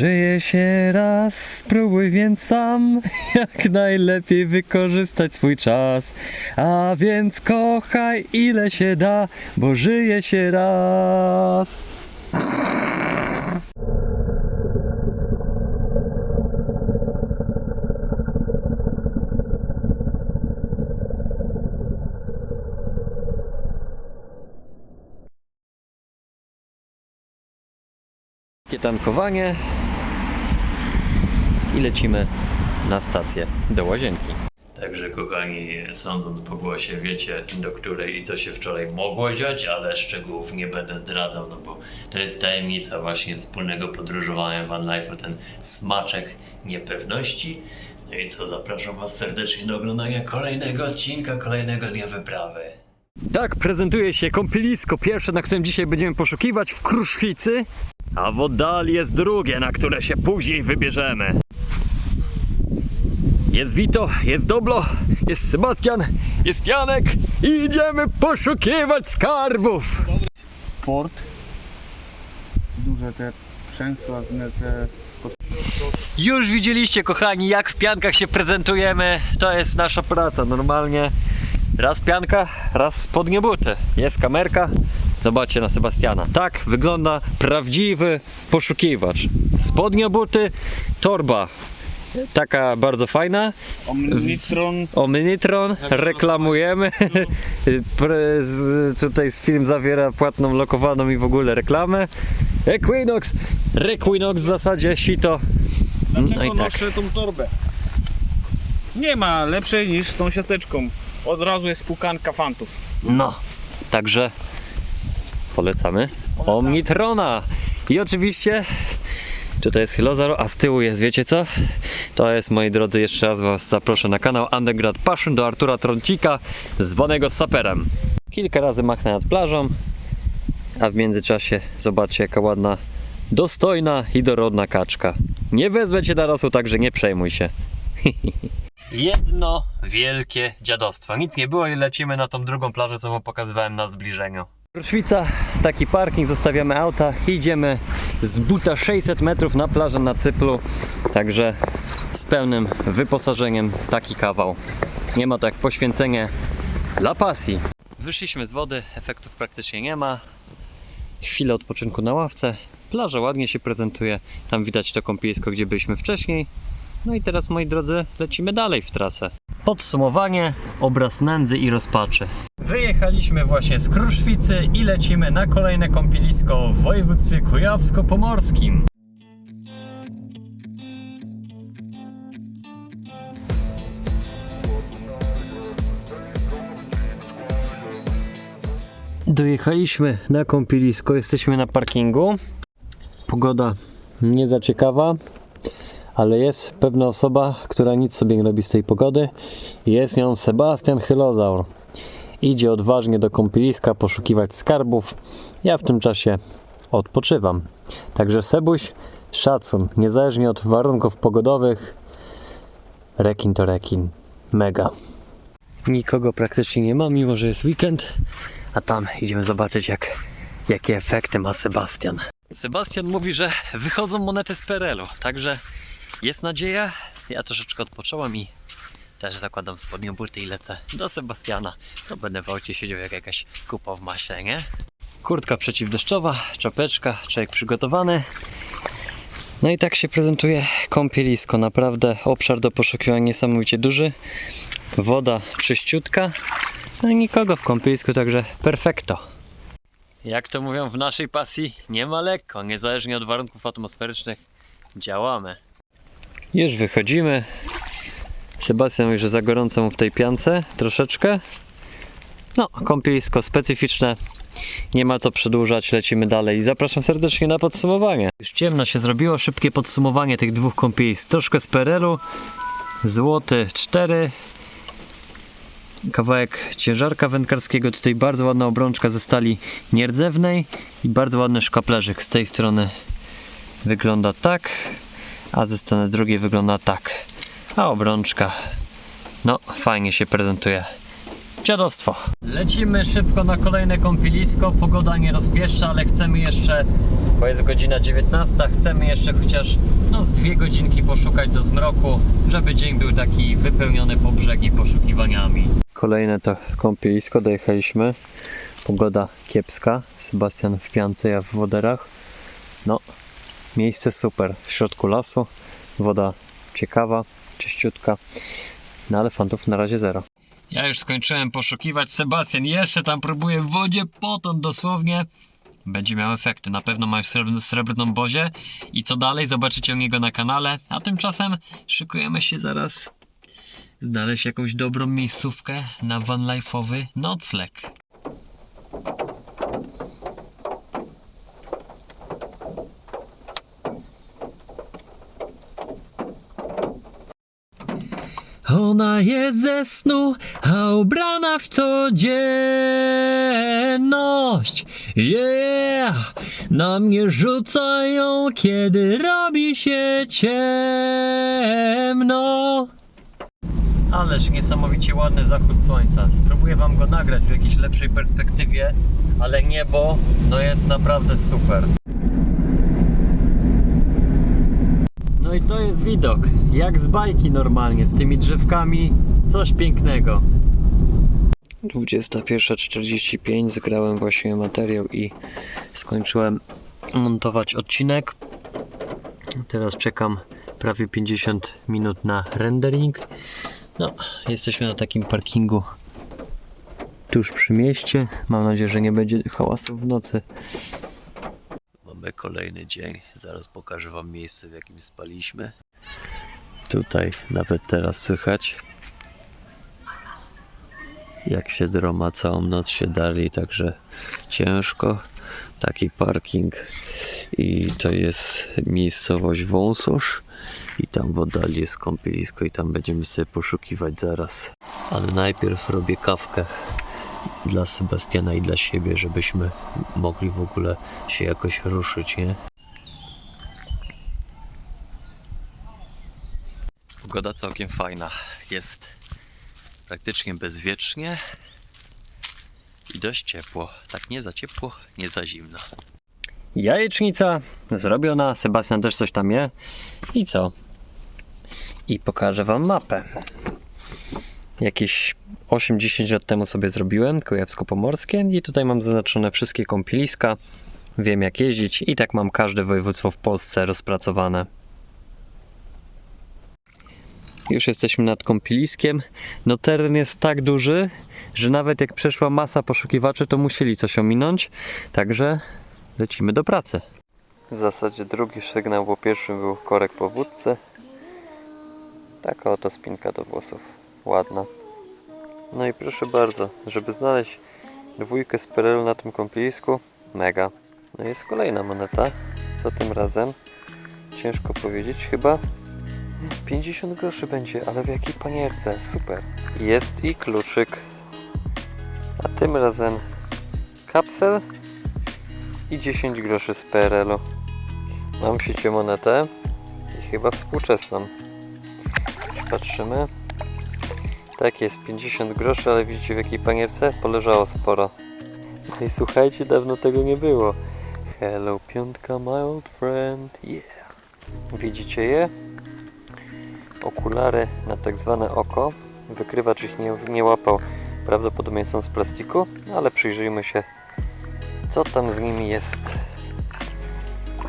Żyje się raz, spróbuj więc sam, jak najlepiej wykorzystać swój czas. A więc kochaj ile się da, bo żyje się raz. Tankowanie i lecimy na stację do łazienki. Także kochani, sądząc po głosie, wiecie do której i co się wczoraj mogło dziać, ale szczegółów nie będę zdradzał, no bo to jest tajemnica właśnie wspólnego podróżowania van life'u, ten smaczek niepewności. No i co, zapraszam Was serdecznie do oglądania kolejnego odcinka, kolejnego dnia wyprawy. Tak prezentuje się kąpielisko pierwsze, na którym dzisiaj będziemy poszukiwać w Kruszwicy, a w oddali jest drugie, na które się później wybierzemy. Jest Wito, jest Doblo, jest Sebastian, jest Janek i idziemy poszukiwać skarbów. port. Duże te przęsławne te Już widzieliście, kochani, jak w piankach się prezentujemy. To jest nasza praca. Normalnie raz pianka, raz spodnie buty. Jest kamerka. Zobaczcie na Sebastiana. Tak wygląda prawdziwy poszukiwacz. Spodnie buty, torba. Taka bardzo fajna. Omnitron. Omnitron reklamujemy. Z- Tutaj film zawiera płatną lokowaną i w ogóle reklamę. Equinox. Requinox w zasadzie sito. Dlaczego No i tak. noszę tą torbę? Nie ma lepszej niż z tą siateczką. Od razu jest pukanka fantów. No, także polecamy Omnitrona. I oczywiście tutaj jest Hilozaro, a z tyłu jest, wiecie co? To jest, moi drodzy, jeszcze raz Was zaproszę na kanał Undergrad Passion do Artura Troncika, zwanego Saperem. Kilka razy machnę nad plażą, a w międzyczasie zobaczcie jaka ładna, dostojna i dorodna kaczka. Nie wezmę Cię rosół, także nie przejmuj się. Jedno wielkie dziadostwo. Nic nie było i lecimy na tą drugą plażę, co wam pokazywałem na zbliżeniu. Kruszwica, taki parking, zostawiamy auta i idziemy z buta 600 metrów na plażę na Cyplu. Także z pełnym wyposażeniem taki kawał. Nie ma to jak poświęcenie dla pasji. Wyszliśmy z wody, efektów praktycznie nie ma. Chwilę odpoczynku na ławce. Plaża ładnie się prezentuje. Tam widać to kąpielisko, gdzie byliśmy wcześniej. No i teraz, moi drodzy, lecimy dalej w trasę. Podsumowanie, obraz nędzy i rozpaczy. Wyjechaliśmy właśnie z Kruszwicy i lecimy na kolejne kąpielisko w województwie kujawsko-pomorskim. Dojechaliśmy na kąpielisko, jesteśmy na parkingu. Pogoda nie za ciekawa, ale jest pewna osoba, która nic sobie nie robi z tej pogody. Jest nią Sebastian Hylozaur. Idzie odważnie do kąpieliska poszukiwać skarbów. Ja w tym czasie odpoczywam. Także Sebuś, szacun, niezależnie od warunków pogodowych, rekin to rekin. Mega. Nikogo praktycznie nie ma, mimo że jest weekend. A tam idziemy zobaczyć, jak, jakie efekty ma Sebastian. Sebastian mówi, że wychodzą monety z PRL-u, także jest nadzieja. Ja troszeczkę odpocząłem i też zakładam spodnią burty i lecę do Sebastiana. Co będę w aucie siedział jak jakaś kupa w maśle, nie? Kurtka przeciwdeszczowa, czapeczka, człowiek przygotowany. No i tak się prezentuje kąpielisko. Naprawdę obszar do poszukiwania niesamowicie duży. Woda czyściutka. No i nikogo w kąpielisku, także perfekto. Jak to mówią w naszej pasji, nie ma lekko, niezależnie od warunków atmosferycznych, działamy. Już wychodzimy. Sebastian mówi, że za gorąco mu w tej piance troszeczkę. No, kąpielisko specyficzne. Nie ma co przedłużać, lecimy dalej zapraszam serdecznie na podsumowanie. Już ciemno się zrobiło, szybkie podsumowanie tych dwóch kąpielisk. Troszkę z PRL-u, złoty 4, kawałek ciężarka wędkarskiego, tutaj bardzo ładna obrączka ze stali nierdzewnej i bardzo ładny szkaplerzyk z tej strony wygląda tak, a ze strony drugiej wygląda tak. A obrączka, no fajnie się prezentuje. Dziadostwo. Lecimy szybko na kolejne kąpielisko. Pogoda nie rozpieszcza, ale chcemy jeszcze, bo jest godzina 19, chcemy jeszcze chociaż no, z dwie godzinki poszukać do zmroku, żeby dzień był taki wypełniony po brzegi poszukiwaniami. Kolejne to kąpielisko, dojechaliśmy. Pogoda kiepska. Sebastian w piance, ja w woderach. No, miejsce super. W środku lasu. Woda ciekawa, czyściutka. No ale fantów na razie zero. Ja już skończyłem poszukiwać. Sebastian jeszcze tam próbuje w wodzie, potąd dosłownie. Będzie miał efekty. Na pewno ma srebrną, srebrną bozię. I co dalej? Zobaczycie u niego na kanale. A tymczasem szykujemy się zaraz znaleźć jakąś dobrą miejscówkę na vanlife'owy nocleg. Ona jest ze snu, a ubrana w codzienność. Yeah! Na mnie rzucają, kiedy robi się ciemno. Ależ niesamowicie ładny zachód słońca. Spróbuję wam go nagrać w jakiejś lepszej perspektywie, ale niebo no jest naprawdę super. No i to jest widok, jak z bajki normalnie, z tymi drzewkami, coś pięknego. 21.45 zgrałem właśnie materiał i skończyłem montować odcinek. Teraz czekam prawie 50 minut na rendering. No, jesteśmy na takim parkingu tuż przy mieście. Mam nadzieję, że nie będzie hałasu w nocy. Kolejny dzień. Zaraz pokażę wam miejsce, w jakim spaliśmy. Tutaj nawet teraz słychać jak się droma całą noc się dali, także ciężko. Taki parking i to jest miejscowość Wąsosz i tam w oddali jest kąpielisko i tam będziemy sobie poszukiwać zaraz. Ale najpierw robię kawkę dla Sebastiana i dla siebie, żebyśmy mogli w ogóle się jakoś ruszyć, nie? Pogoda całkiem fajna. Jest praktycznie bezwiecznie i dość ciepło. Tak nie za ciepło, nie za zimno. Jajecznica zrobiona, Sebastian też coś tam je. I co? I pokażę Wam mapę. Jakieś 8-10 lat temu sobie zrobiłem Kujawsko-Pomorskie i tutaj mam zaznaczone wszystkie kąpieliska. Wiem jak jeździć i tak mam każde województwo w Polsce rozpracowane. Już jesteśmy nad kąpieliskiem. No teren jest tak duży, że nawet jak przeszła masa poszukiwaczy, to musieli coś ominąć. Także lecimy do pracy. W zasadzie drugi sygnał, bo pierwszym był korek po wódce. Taka oto spinka do włosów. Ładna. No i proszę bardzo, żeby znaleźć dwójkę z PRL na tym kąpielisku, mega. No jest kolejna moneta. Co tym razem? Ciężko powiedzieć, chyba 50 groszy będzie, ale w jakiej panierce, super. Jest i kluczyk. A tym razem kapsel i 10 groszy z PRL-u. Mam w sieci monetę i chyba współczesną. Patrzymy. Tak jest, 50 groszy, ale widzicie w jakiej panierce? Poleżało sporo. No i słuchajcie, dawno tego nie było. Hello, piątka, my old friend, yeah. Widzicie je? Okulary na tak zwane oko. Wykrywacz ich nie, nie łapał. Prawdopodobnie są z plastiku, ale przyjrzyjmy się co tam z nimi jest.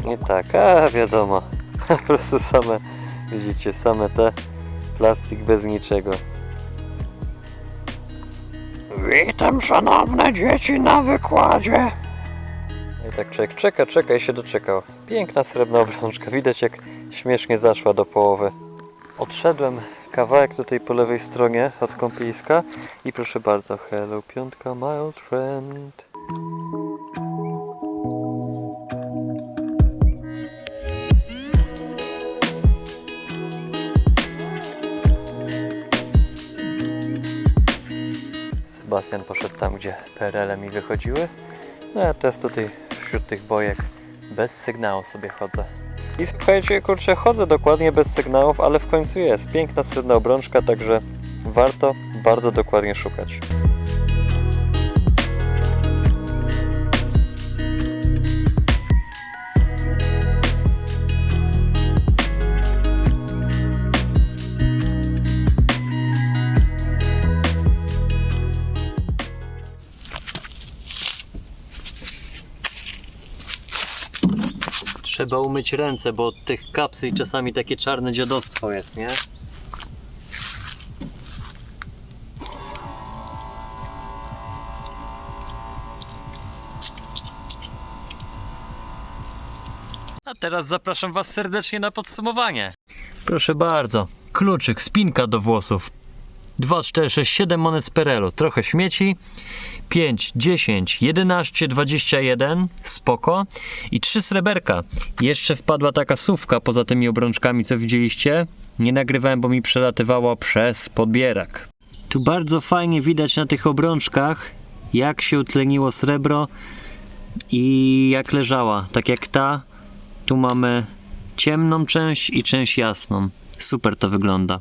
Nie tak, a wiadomo. Po prostu same, widzicie, same te plastik bez niczego. Witam szanowne dzieci na wykładzie. I tak czek, czeka, czeka i się doczekał. Piękna srebrna obrączka, widać jak śmiesznie zaszła do połowy. Odszedłem kawałek tutaj po lewej stronie od kąpieliska i proszę bardzo, hello piątka, my old friend. Sebastian poszedł tam, gdzie PRL mi wychodziły. No ja teraz tutaj wśród tych bojek bez sygnału sobie chodzę. I słuchajcie, kurczę, chodzę dokładnie bez sygnałów, ale w końcu jest. Piękna srebrna obrączka, także warto bardzo dokładnie szukać. Trzeba umyć ręce, bo od tych kapsli czasami takie czarne dziadostwo jest, nie? A teraz zapraszam Was serdecznie na podsumowanie. Proszę bardzo, kluczyk, spinka do włosów. 2, 4, 6, 7 monet z Perelu, trochę śmieci. 5, 10, 11, 21, spoko. I 3 sreberka. Jeszcze wpadła taka sówka poza tymi obrączkami, co widzieliście. Nie nagrywałem, bo mi przelatywało przez podbierak. Tu bardzo fajnie widać na tych obrączkach, jak się utleniło srebro i jak leżała. Tak jak ta, tu mamy ciemną część i część jasną. Super to wygląda.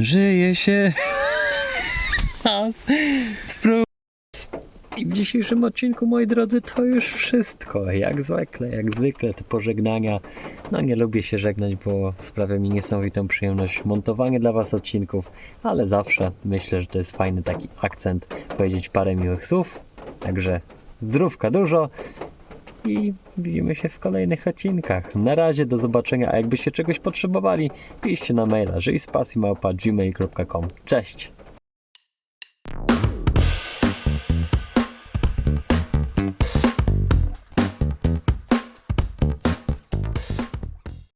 Żyje się. I w dzisiejszym odcinku, moi drodzy, to już wszystko. Jak zwykle, jak zwykle te pożegnania. No nie lubię się żegnać, bo sprawia mi niesamowitą przyjemność montowanie dla Was odcinków, ale zawsze myślę, że to jest fajny taki akcent, powiedzieć parę miłych słów. Także zdrówka dużo i widzimy się w kolejnych odcinkach. Na razie, do zobaczenia, a jakbyście czegoś potrzebowali, piszcie na maila żyjspassimałpa.gmail.com. Cześć!